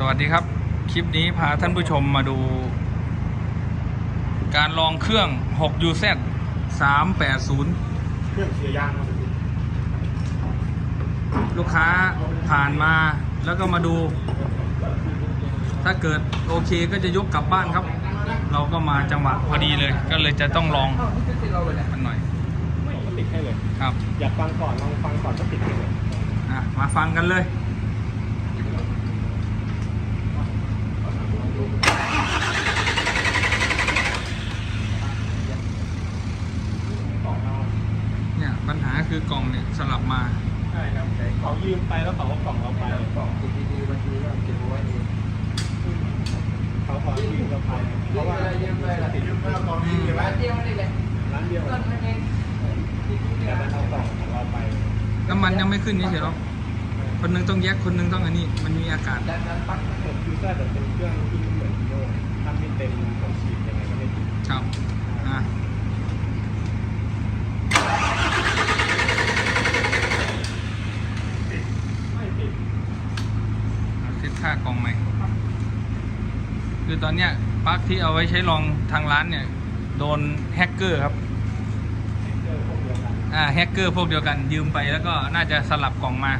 สวัสดีครับ คลิปนี้พาท่านผู้ชมมาดู การลองเครื่อง 6UZ 380 เครื่องเชียร์ยางมาสิลูกค้าผ่านมาแล้วก็มาดู ถ้าเกิดโอเคก็จะยกกลับบ้านครับ เราก็มาจังหวะพอดีเลย ก็เลยจะต้องลองมันหน่อยก็ติดให้เลยครับ อยากฟังก่อนลองฟังก่อนก็ติดให้เลยอะมาฟังกันเลยเนี่ยปัญหาคือกล่องเนี่ยสลับมา ใช่ครับเขายืมไปแล้วเขาก็กล่องเราไปกล่องติดดีๆบางทีก็เก็บไว้เองเขาขอยืมเราไปเพราะว่าติดยืมเราตอนนี้ร้านเดียวนี่แหละร้านเดียวแต่มันเอากล่องของเราไปน้ำมันยังไม่ขึ้นนี่เฉยหรอคนหนึงต้องแยกคนหนึงต้องอันนี้ มันมีอากาศด้านด้นปั๊กผมคิดว่าจะเป็นเครื่องที่เหมือนโร่ทำไม่เต็มของฉีดยังไงก็ไม่ติดครับอะ ไม่ติด เซตค่ากล่องใหม่ คือ ตอนเนี้ยปลั๊กที่เอาไว้ใช้ลองทางร้านเนี่ย โดนแฮกเกอร์ครับเจอพวกเดียวกันอ่าแฮกเกอร์พวกเดียวกันยืมไปแล้วก็น่าจะสลับกล่องมา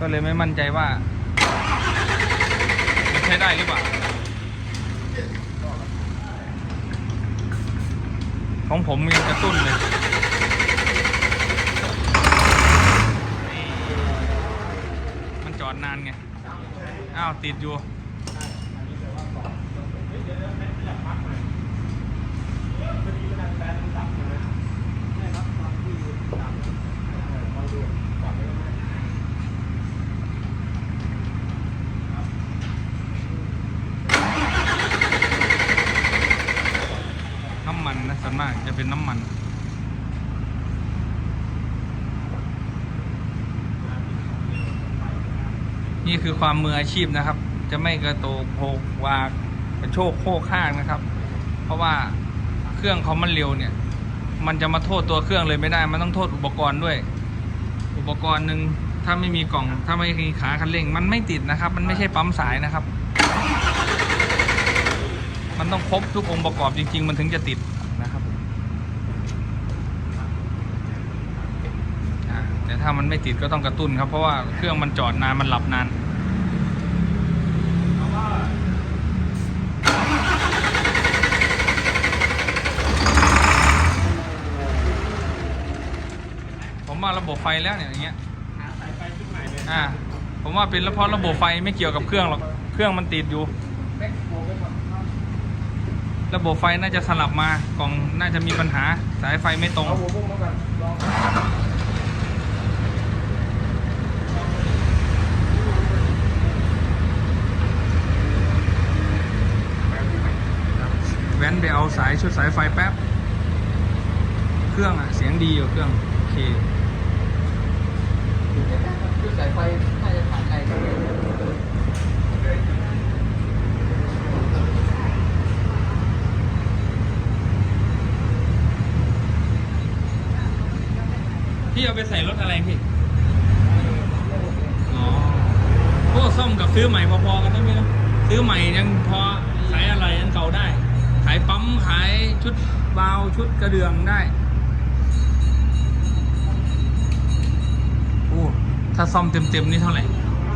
ก็เลยไม่มั่นใจว่าใช้ได้หรือเปล่า ของผมยังกระตุ้นเลยมันจอดนานไง อ้าว ติดอยู่ น้ำมันนะส่ วนมากจะเป็นน้ำมัน นี่คือความมืออาชีพนะครับ จะไม่กระโตกโผกวากกระโชกโคกข้างนะครับ เพราะว่าเครื่องเขามันเร็วเนี่ย มันจะมาโทษตัวเครื่องเลยไม่ได้ มันต้องโทษอุปกรณ์ด้วย อุปกรณ์หนึ่งถ้าไม่มีกล่อง ถ้าไม่มีขาคันเร่ง มันไม่ติดนะครับ มันไม่ใช่ปั๊มสายนะครับ มันต้องครบทุกองค์ประกอบจริง ๆ มันถึงจะติดนะครับอ่าแต่ ถ้ามันไม่ติดก็ต้องกระตุ้นครับ เพราะว่าเครื่องมันจอดนานมันหลับนานผมว่าระบบไฟแล้วเนี่ยอย่างเงี้ยสายไฟชุดใหม่เลยอ่าผมว่าเป็นเพราะระบบไฟไม่เกี่ยวกับเครื่องหรอก เครื่องมันติดอยู่ ระบบไฟน่าจะสลับมากล่องน่าจะมีปัญหาสายไฟไม่ตรง เอาหัวบุ้งมาก่อนลอง แว้นไปเอาสายชุดสายไฟแป๊บ เครื่องอะเสียงดีอยู่เครื่อง โอเค คือสายไฟน่าจะผ่านไกลกันเลย พี่เอาไปใส่รถอะไรพี่ อ๋อพวกซ่อมกับซื้อใหม่พอๆกันได้ไหมนะซื้อใหม่ยังพอขายอะไรยังเก่าได้ ขายปั๊มขายชุดวาล์วชุด กระเดื่องได้โอ้ถ้าซ่อมเต็มๆนี่เท่าไหร่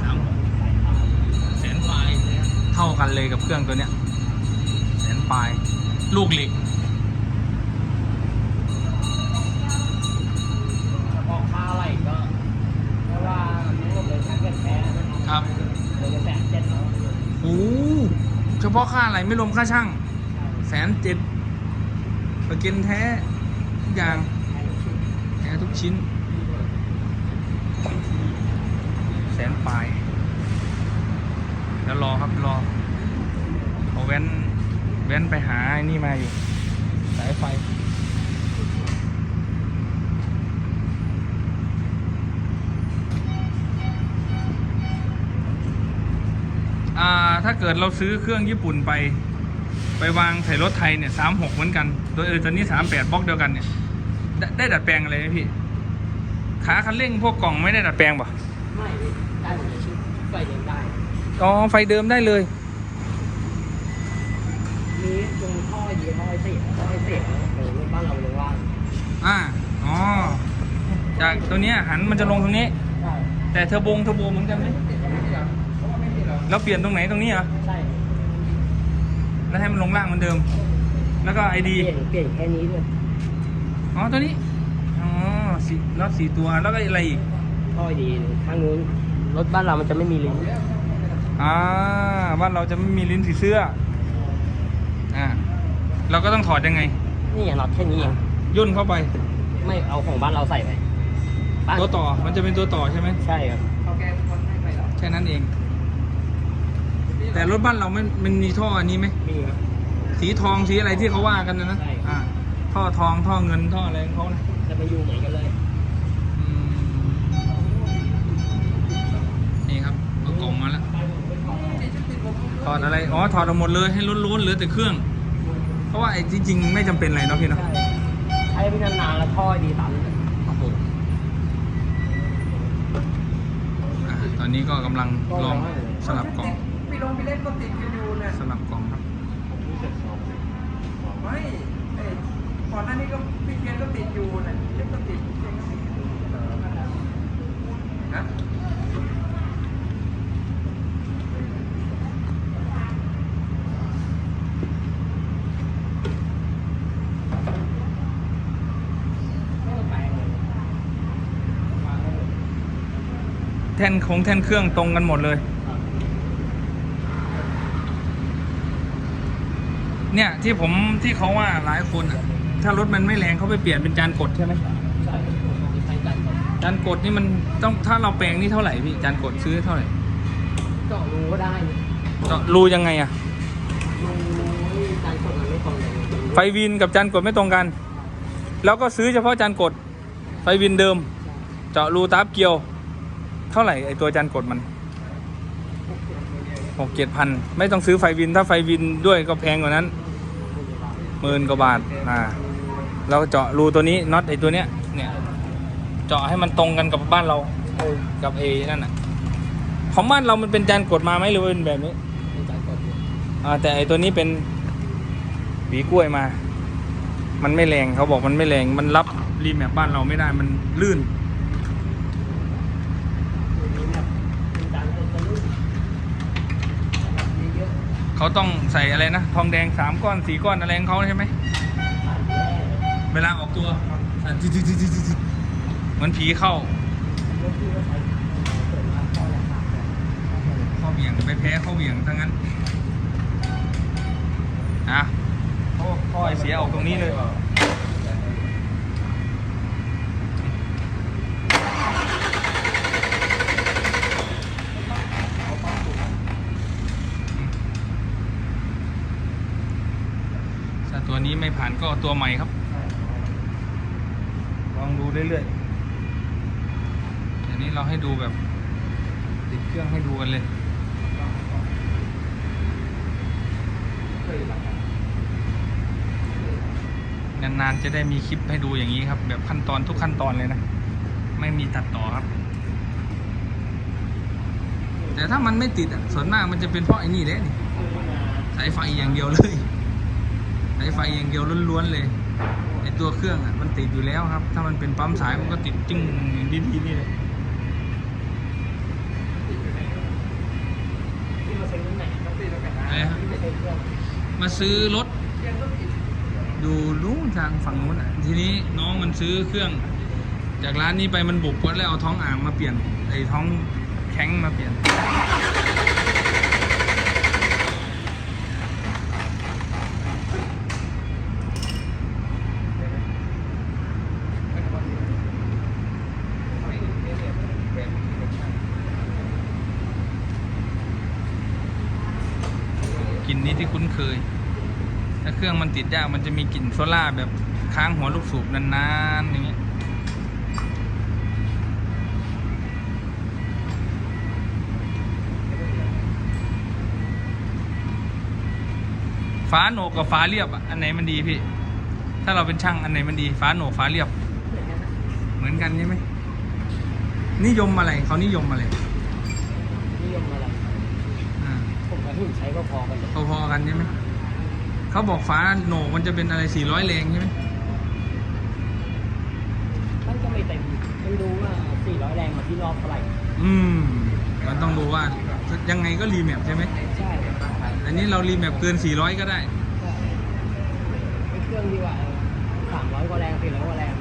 สามแสนปลายเท่ากันเลยกับเครื่องตัวเนี้ยแสนปลายลูกเหล็กเฉพาะค่าอะไรก็เพราะว่ามันรวมเลยถ้าเกิดแพ้ครับเลยจะแสนเจ็ดแล้วโอ้เฉพาะค่าอะไรไม่รวมค่าช่างแสนเจ็ด ปกันแท้ทุกอย่างแท้ทุกชิ้น แสนปลายแล้วรอครับรอเขาแว้นแว้นไปหาไอ้นี่มาอยู่ สายไฟอ่าถ้าเกิดเราซื้อเครื่องญี่ปุ่นไป ไปวางใส่รถไทยเนี่ยสามหกเหมือนกัน โดยเออตอนนี้สามแปดบล็อกเดียวกันเนี่ย ได้ได้ดัดแปลงอะไรไหมพี่ ขาคันเร่งพวกกล่องไม่ได้ดัดแปลงป่ะไม่ได้หมดเลยชุดไฟยังได้อ๋อไฟเดิมได้เลย มีตรงท่อเยีท่อไอเสียท่อไอเสียเออรถบ้านเราลงล่างอ่าอ๋อจากตัวเนี้ยหันมันจะลงตรงนี้ใช่แต่เทอร์โบงเทอร์โบเหมือนกันไหมแล้วเปลี่ยนตรงไหนตรงนี้เหรอใช่ แล้วให้มันลงล่างเหมือนเดิม แล้วก็ไอเปดีลี่ยนเปลี่ยนแค่นี้เลยอ๋อตัวนี้อ๋อสีน็อตสี่ตัวแล้วก็อะไรอีกท่อไอดีข้างนู้นรถบ้านเรามันจะไม่มีลิ้นอ่าบ้านเราจะไม่มีลิ้นสีเสื้ออ่าเราก็ต้องถอดยังไง นี่อย่างน็อตแค่นี้เองย่นเข้าไป ไม่เอาของบ้านเราใส่ไปบ้านตัวต่อมันจะเป็นตัวต่อใช่ไหมใช่ครับแค่นั้นเอง แต่รถบ้านเรามันมันมีท่ออันนี้ไหมมีครับ สีทองสีอะไรที่เขาว่ากันนะนะใช่อ่าท่อทองท่อเงินท่ออะไรของเขานะจะมาอยู่เหมือนกันเลยอืมนี่ครับเอากล่องมาแล้วถอดอะไรอ๋อถอดออกหมดเลยให้ล้วนๆเหลือแต่เครื่อง เพราะว่าไอ้จริงๆไม่จำเป็นอะไรเนาะพี่เนาะ ใช่ใช้ไปนานๆแล้วท่อไอดีตันโอ้โหอะตอนนี้ก็กำลังลองสลับกล่อง พี่ลงไปเล่นก็ติดกันอยู่เนี่ยสลับกล่องครับไม่เอ้ยก่อนหน้านี้ก็พี่เทียนก็ติดอยู่นะเล่นก็ติดพี่เทียนก็ติดอยู่นะแท่นของแท่นเครื่องตรงกันหมดเลย เนี่ยที่ผมที่เขาว่าหลายคนอะ ถ้ารถมันไม่แรงเขาไปเปลี่ยนเป็นจานกดใช่ไหมใช่ใช้กันจานกดนี่มันต้องถ้าเราแปลงนี่เท่าไหร่พี่จานกดซื้อเท่าไหร่เจาะรูก็ได้เจาะรูยังไงอะรูนี่การกดมันไม่ตรงกันไฟวินกับจานกดไม่ตรงกัน แล้วก็ซื้อเฉพาะจานกด ไฟวินเดิม เจาะรูตาบเกียว เท่าไหร่ไอตัวจานกดมันหกเจ็ดพันไม่ต้องซื้อไฟวินถ้าไฟวินด้วยก็แพงกว่านั้น หมื่นกว่าบาทอ่าเราเจาะรูตัวนี้น็อตไอตัวเนี้ยเนี่ยเจาะให้มันตรงกันกับบ้านเราเออกับเอนั่นน่ะของบ้านเรามันเป็นจานกดมาไหมหรือว่าเป็นแบบนี้เป็นการกดอยู่อ่าแต่ไอตัวนี้เป็นหวีกล้วยมา มันไม่แรงเขาบอกมันไม่แรงมันรับรีแมปบ้านเราไม่ได้มันลื่น มีแบบเป็นการกดจะลื่นมีเยอะ เขาต้องใส่อะไรนะ ทองแดงสามก้อนสี่ก้อนอะไรของเขาใช่ไหมผ่านแย่เวลาออกตัวสั่นจิ๊ดจิ๊ดจิ๊ดจิ๊ดจิ๊ดเหมือนผีเข้ารถที่ก็ใช้เปิดมาท่อราคาแพงเข้าเบี่ยงไปแพ้เข้าเบี่ยงทั้งนั้น อะโอ้พ่อไอเสียออกตรงนี้เลย ตัวนี้ไม่ผ่านก็เอาตัวใหม่ครับ ลองดูเรื่อยๆเดี๋ยวนี้เราให้ดูแบบ ติดเครื่องให้ดูกันเลยนานๆจะได้มีคลิปให้ดูอย่างนี้ครับ แบบขั้นตอนทุกขั้นตอนเลยนะ ไม่มีตัดต่อครับ แต่ถ้ามันไม่ติดอะส่วนมากมันจะเป็นเพราะไอ้นี่แหละนี่สายไฟอย่างเดียวเลย สายไฟอย่างเดียวล้วนๆเลยไอตัวเครื่องอะมันติดอยู่แล้วครับ ถ้ามันเป็นปั๊มสายมันก็ติดจึ้งดีๆนี่เลยที่มาเซ็นรุ่นไหนอะไรครับที่มาเซ็นเครื่องมาซื้อรถดูนู้นทางฝั่งนู้นอะทีนี้น้องมันซื้อเครื่อง จากร้านนี้ไปมันบุกก็เลยเอาท้องอ่างมาเปลี่ยนไอ้ท้องแข็งมาเปลี่ยน กลิ่นนี้ที่คุ้นเคย ถ้าเครื่องมัน ติดยากมันจะมีกลิ่นโซล่าแบบค้างหัวลูกสูบนานๆอย่างเงี้ยฟ้าโหนกกับฟ้าเรียบอะอันไหนมันดีพี่ ถ้าเราเป็นช่างอันไหนมันดีฟ้าโหนกฟ้าเรียบ เหมือนกันใช่ไหมนิยมอะไรเขานิยมอะไรนิยมอะไรหุ่นใช้ก็พอกันเลยพอๆกันใช่ไหม เขาบอกฝาโหนกมันจะเป็นอะไร400แรงใช่ไหมมันก็ไม่เต็มไม่รู้ว่า400แรงมาที่รอบเท่าไหร่อืม มันต้องดูว่ายังไงก็รีแมปใช่ไหมใช่อันนี้เรารีแมปเกิน400ก็ได้ไอ้เครื่องที่ว่า300กว่าแรง400กว่าแรง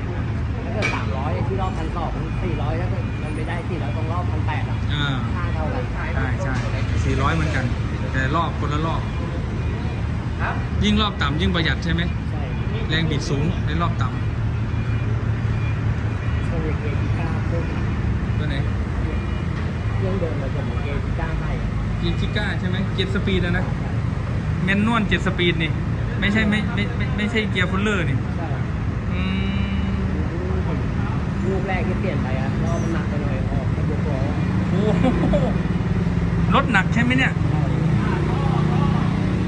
ถ้าเกิด300ที่รอบพันสอง400ถ้าเกิดมันไม่ได้400ตรงรอบพันแปดอะอ่าค่าเท่ากันใช่ใช่400เหมือนกัน แต่รอบคนละรอบ ยิ่งรอบต่ำยิ่งประหยัดใช่ไหมใช่แรงบิดสูงในรอบต่โซเวเกจิก้าเครื่องำตัวไหนเครื่องเดิมเราจะเหมือนเกจิก้าให้อะกีจิก้าใช่ไหมเจ็ดสปีดนะนะแมนนวลเจ็ดสปีดนี่ไม่ใช่ไม่ไม่ไม่ไม่ใช่เกียร์ฟุลเลอร์นี่ใช่อืมลูกแรกที่เปลี่ยนไปอะรอบมันหนักไปหน่อยออกให้ยกล้อโอ้โหรถหนักใช่ไหมเนี่ย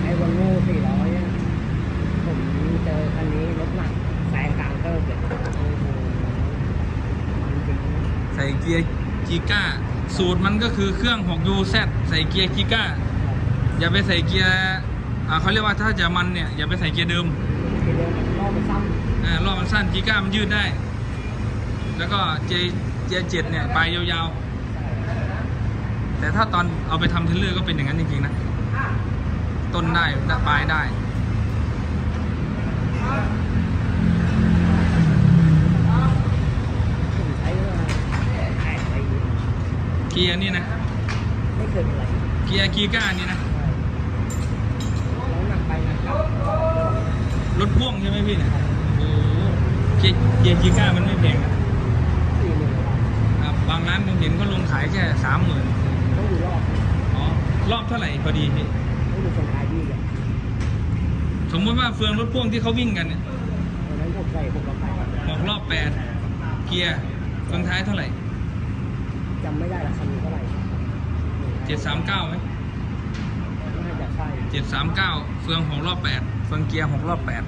ไอ้วันโง่400เนี่ยผมเจอคันนี้รถหนักแซงกลางเติบเลยโอ้โหมันจริงนะ ใส่ เกียร์จีก้าสูตรมันก็คือเครื่อง 6UZ ใส่เกียร์จีก้าอย่าไปใส่เกียร์เขาเรียกว่าถ้าจะมันเนี่ยอย่าไปใส่เกียร์เดิมทีเดียวมันรอบมันซ้อมันสั้นจีก้ามันยืดได้ แล้วก็เจเจเจ็ดเนี่ยปลายยาวๆ แต่ถ้าตอนเอาไปทำเทเลอร์ก็เป็นอย่างนั้นจริงๆนะ ต้นได้ปลายได้ำผมใช้มาแปดปี เกียร์นี่นะ ไม่เคยเป็นไรเกียร์กีก้านี่นะ แล้วหนักไปหนักกลับรถพ่วงใช่ไหมพี่เนี่ยโอ้โหเกียร์เกียร์กีก้ามันไม่แพงนะสี่หมื่นกว่าบาทครับบางร้านผมเห็นเขาลงขายแค่สามหมื่นต้องดูรอบอ๋อ รอบเท่าไหร่พอดีพี่ ต้องดูคนท้ายดีกันสมมติว่าเฟืองรถพ่วงที่เขาวิ่งกันเนี่ยตอนนั้นผมใส่ผมก็ขายบอกรอบแปดเกียร์เฟืองท้ายเท่าไหร่ จำไม่ได้ละคันนี้เท่าไหร่เจ็ดสามเก้าไหมน่าจะใช่เจ็ดสามเก้าเฟืองหกรอบแปดเฟืองเกียร์หกรอบแปด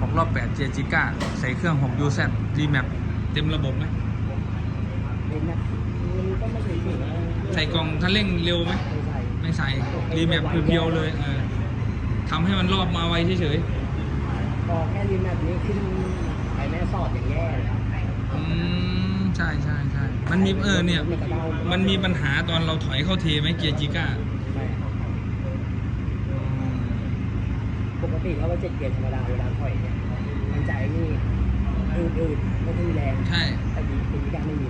หกรอบแปดเจจิก้าใส่เครื่องหกยูแซรีแมปเต็มระบบไหมเป็นนะมันก็ไม่ถึงถึงนะใส่กล่องคันเร่งเร็วไหมไม่ใส่ไม่ใส่รีแมปเพียวๆเลยเออทำให้มันรอบมาไวเฉยพอแค่รีแมปนี้ขึ้นไปแม่สอดอย่างแย่เลย ๆอืมใช่ใช่ใช่ มันมีเออเนี่ย มันมีปัญหาตอนเราถอยเข้าเทไหมเกียร์จิก้าไม่ปกติเขาว่าเจ็ดเกียร์ธรรมดาเวลาถอยเนี่ยมันจะไอ้นี่อืดๆไม่ค่อยแรงใช่แต่ดีเป็นการไม่มี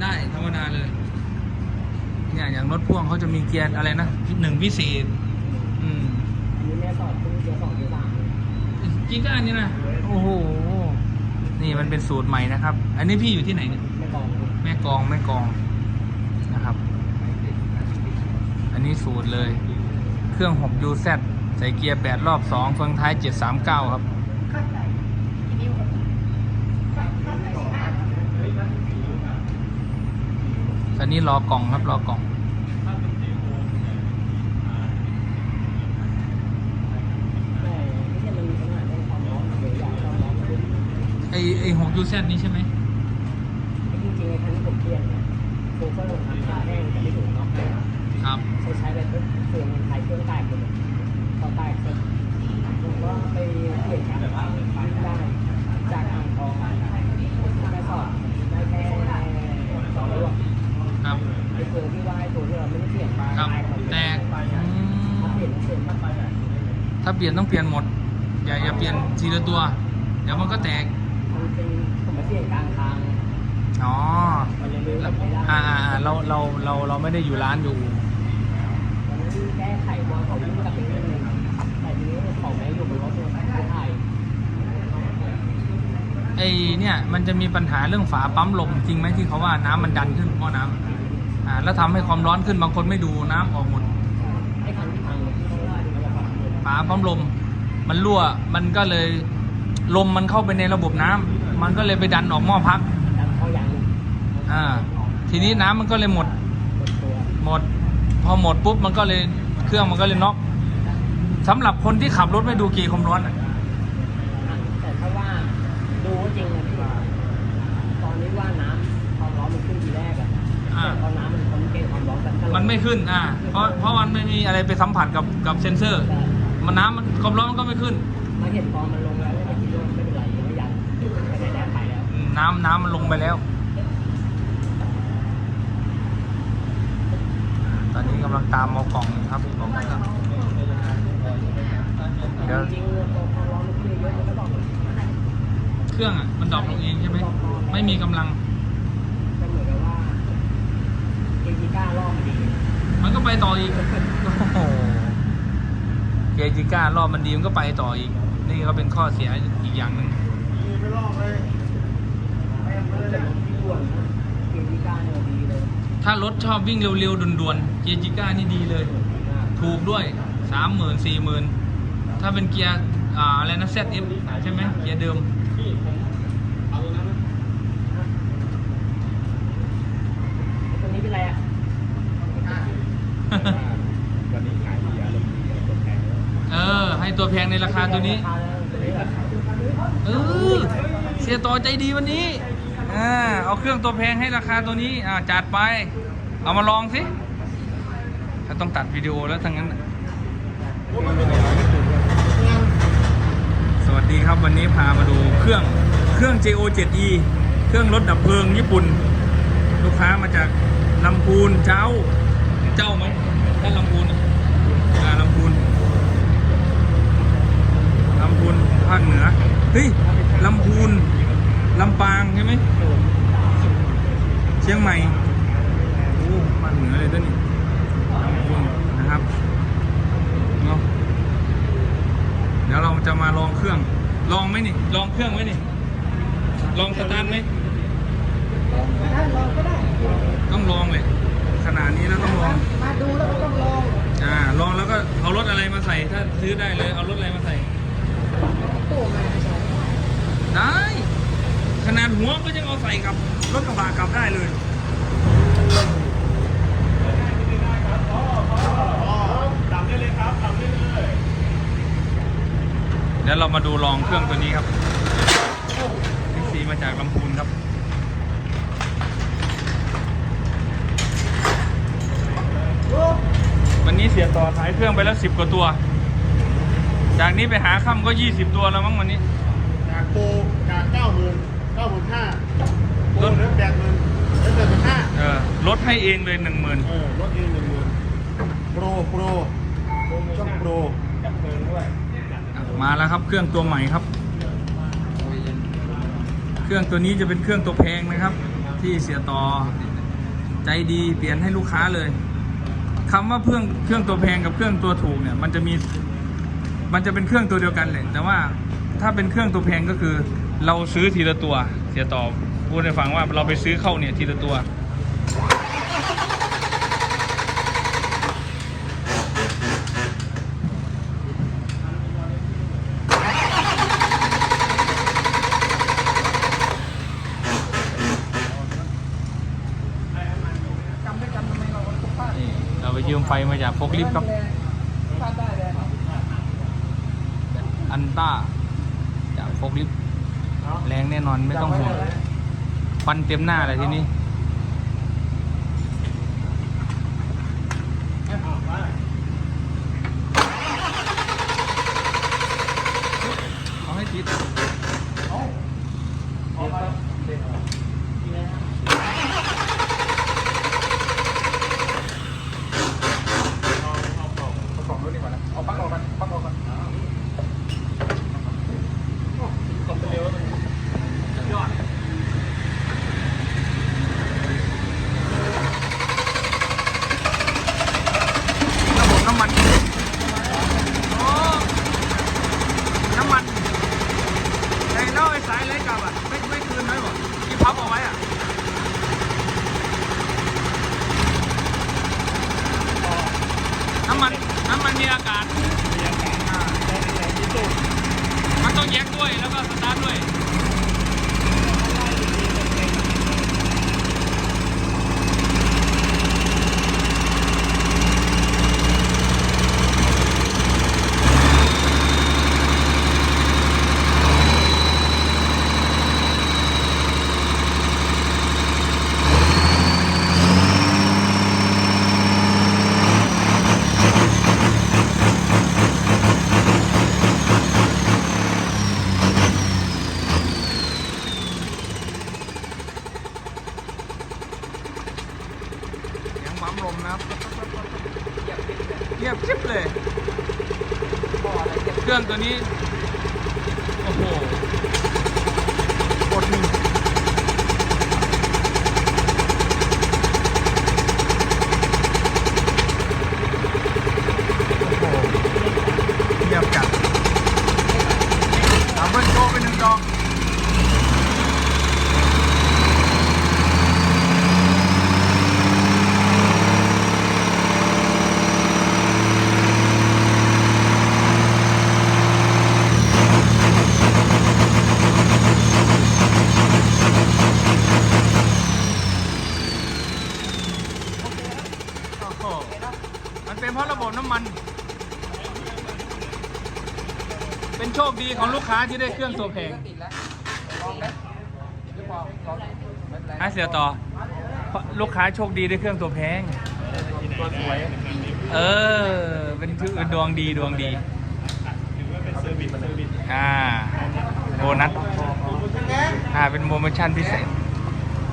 ได้ธรรมดาเลยเนี่ยอย่างรถพ่วงเขาจะมีเกียร์อะไรนะหนึ่งพิเศษอืมอันนี้แม่สอดขึ้นเกียร์สองเกียร์สามจิก้านี่นะโอ้โหนี่มันเป็นสูตรใหม่นะครับ อันนี้พี่อยู่ที่ไหนเนี่ยไม่กอง แม่กองแม่กองนะครับ อันนี้สูตรเลย เครื่อง 6UZ ใส่เกียร์ 8 รอบ 2 เฟืองท้าย 739 ครับอันนี้รอกล่องครับรอกล่องไองความร้อนเดี๋ยวอยากความร้อนขึ้นไอไอ 6UZ นี้ใช่ไหม ไอ้จริงๆไอ้คันที่ผมเปลี่ยน เนี่ยโฟกัสลงทำขาแห้งแต่ไม่ถึงน็อกเลยครับใช้ใช้ไปปุ๊บเครื่อมันไทยเครื่องแตกหมดพอแตกเสร็จผมก็ไปเปลี่ยนการฟังฟังได้จากอ่างทองมาแม่สอดได้แค่สองลูกครับไอ้ตัวที่ว่าไอ้ตัวที่เราไม่ได้เปลี่ยนไปครับแตกถ้าเปลี่ยนเปลี่ยนมากไปถ้าเปลี่ยนต้องเปลี่ยนหมด อย่าอย่าเปลี่ยนทีละตัว เดี๋ยวมันก็แตกมันเป็นผมไปเปลี่ยนกลางทาง อ๋อมันเลยรู้แล้วไม่ได้อ่าอ่าอ่าเราเราเราเราไม่ได้อยู่ร้านอยู่ตอนนั้นแก้ไขว่าเขาวิ่งกลับไปนิดนึงแต่ทีนี้เขาไม่อยู่บนรถเลยไม่ถ่ายไอเนี่ยมันจะมีปัญหาเรื่องฝาปั๊มลมจริงไหมที่เขาว่าน้ำมันดันขึ้นหม้อน้ำอ่าแล้วทำให้ความร้อนขึ้นบางคนไม่ดูน้ำออกหมดไอ้คันที่พังเนี่ยเขาว่ามันจะพังหมดฝาปั๊มลม มันรั่วมันก็เลยลมมันเข้าไปในระบบน้ำมันก็เลยไปดันออกหม้อพัก ดันเข้ายางหนึ่ง อ่า ทีนี้น้ำมันก็เลยหมด หมดตัวหมด พอหมดปุ๊บมันก็เลยเครื่องมันก็เลยน็อกสำหรับคนที่ขับรถไม่ดูเกียร์ความร้อนอะแต่ถ้าว่าดูจริงนะพี่ตอนนี้ว่าน้ำความร้อนมันขึ้นทีแรกอะแต่พอน้ำมันพ้นเกณฑ์ความร้องกันตลอดมันไม่ขึ้น อ่า เพราะ เพราะมันไม่มีอะไรไปสัมผัสกับกับเซนเซอร์ แต่มันน้ำมันความร้อนมันก็ไม่ขึ้นมาเห็นพอมันลงแล้วไม่คิดว่าไม่เป็นไรยังไม่ยันไปไหนแล้วไปแล้ว อืมน้ำน้ำมันลงไปแล้ว ตอนนี้กำลังตามเอากล่องครับกล่องนะครับเดี๋ยวเครื่องอะมันดรอปลงเองใช่ไหมไม่มีกำลังมันก็ไปต่ออีกโอ้โหเกจิก้ารอบมันดีมันก็ไปต่ออีก นี่ก็เป็นข้อเสียอีกอย่างหนึ่งไม่ลอกเลยแต่รถที่ด่วนนะเอจิก้าเนี่ยดีเลย ถ้ารถชอบวิ่งเร็วๆด่วนๆเกจิก้านี่ดีเลย ถูกด้วยสามหมื่นสี่หมื่นถ้าเป็นเกียร์อ่าอะไรนะ ZF ใช่ไหมเกียร์เดิมพี่ผมเอาตรงนั้นนะตัวนี้เป็นไรอะวันนี้ขายดีอารมณ์ดีคนแพงแล้วเออ ให้ตัวแพงในราคาตัวนี้ เออ เสียต่อใจดีวันนี้ อ่าเอาเครื่องตัวแพงให้ราคาตัวนี้อ่าจัดไป เอามาลองสิถ้าต้องตัดวิดีโอแล้วทั้งนั้น สวัสดีครับวันนี้พามาดูเครื่องเครื่อง JO7E เครื่องรถดับเพลิงญี่ปุ่น ลูกค้ามาจากลำพูนเจ้า เจ้าไหมถ้าลำพูนอะอ่าลำพูนลำพูนภาคเหนือเฮ้ยลำพูน ลำปางใช่ไหมเชียงใหม่โอ้ภาคเหนือเลยตัวนี้ลำพูนนะครับเนาะเดี๋ยวเราจะมาลองเครื่อง ลองไหมนี่ ลองเครื่องไหมนี่ ลองสตาร์ทไหมถ้าลองก็ได้ต้องลองเลยขนาดนี้แล้วต้องลอง มาดูแล้วก็ต้องลอง อ่า ลองแล้วก็เอารถอะไรมาใส่ ถ้าซื้อได้เลย เอารถอะไรมาใส่ตู้มาใช่ได้ ขนาดหัวก็ยังเอาใส่กับรถกระบะกลับได้เลยดับได้เลยครับดับได้เลยเดี๋ยวเรามาดูลองเครื่องตัวนี้ครับพิซีมาจากลำพูนครับวันนี้เสียต่อท้ายเครื่องไปแล้วสิบกว่าตัว จากนี้ไปหาค่ำก็ยี่สิบตัวแล้วมั้งวันนี้ จากโปรจากเก้าหมื่น เก้าหมื่นห้าโปรเหลือแปดหมื่นเหลือแปดหมื่นห้าเออลดให้เองเลยหนึ่งหมื่นเออลดเองหนึ่งหมื่นโปรโปรต้องโปรจับเพลิงด้วยมาแล้วครับเครื่องตัวใหม่ครับ เครื่องตัวนี้จะเป็นเครื่องตัวแพงนะครับ ที่เสียต่อใจดีเปลี่ยนให้ลูกค้าเลยคำว่าเครื่องเครื่องตัวแพงกับเครื่องตัวถูกเนี่ย มันจะมีมันจะเป็นเครื่องตัวเดียวกันเลยแต่ว่าถ้าเป็นเครื่องตัวแพงก็คือ เราซื้อทีละตัวเสียต่อพูดให้ฟังว่าเราไปซื้อเข้าเนี่ยทีละตัวจำได้จำทำไมเราทุกภาคนี่เราไปยืมไฟมาจากโฟกลิฟต์ครับ พลาดได้เลย อันต้าจากโฟกลิฟต์แรงแน่นอนไม่ต้องห่วง ฟันเต็มหน้าเลยทีนี้ เอาให้ติด ประกอบรถดีกว่านะเอาปลั๊กออกกันปลั๊กออกกันกดเร็วเลยยอด ระบบน้ำมันโอ้น้ำมันไอ้เล่า ค้าที่ได้เครื่องตัวแพงติดแล้วลองไหมเดี๋ยวพอลองไม่เป็นไรให้เสียต่อเพราะลูกค้าโชคดีได้เครื่องตัวแพงตัวสวย เออ เป็นถือดวงดีดวงดีถือว่าเป็นเซอร์วิสเซอร์วิสอ่าโบนัสอ่าเป็นโปรโมชั่นพิเศษ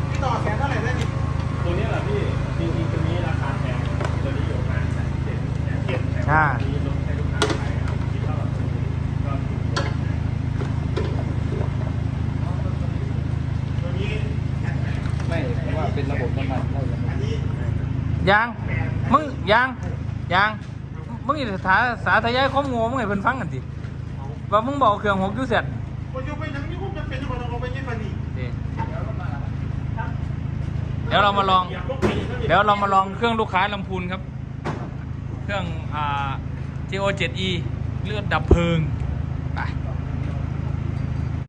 พี่ต่อแสนเท่าไหร่ได้ดิตัวนี้เหรอพี่จริงๆตัวนี้ราคาแพงตัวนี้อยู่ประมาณแสนเจ็ดแสนเจ็ดแต่ว่าตัวนี้ลดให้ลูกค้าไปครับคิดเท่ากับตัวนี้ก็ตัวนี้ ไม่เพราะว่าเป็นระบบน้ำมันเราอย่างนี้ ยางมึงยางยางมึงอีสาสาธยายข้อมูลมึงให้เพิ่นฟังกันสิว่ามึงบอกเครื่องหกยูเสร็จเป็นคนเอาไปยี่ปันนี่เดี๋ยวเรามาลอง เดี๋ยวเรามาลองเครื่องลูกค้าลำพูนครับ เครื่องอ่า GO7E เลือดดับเพลิง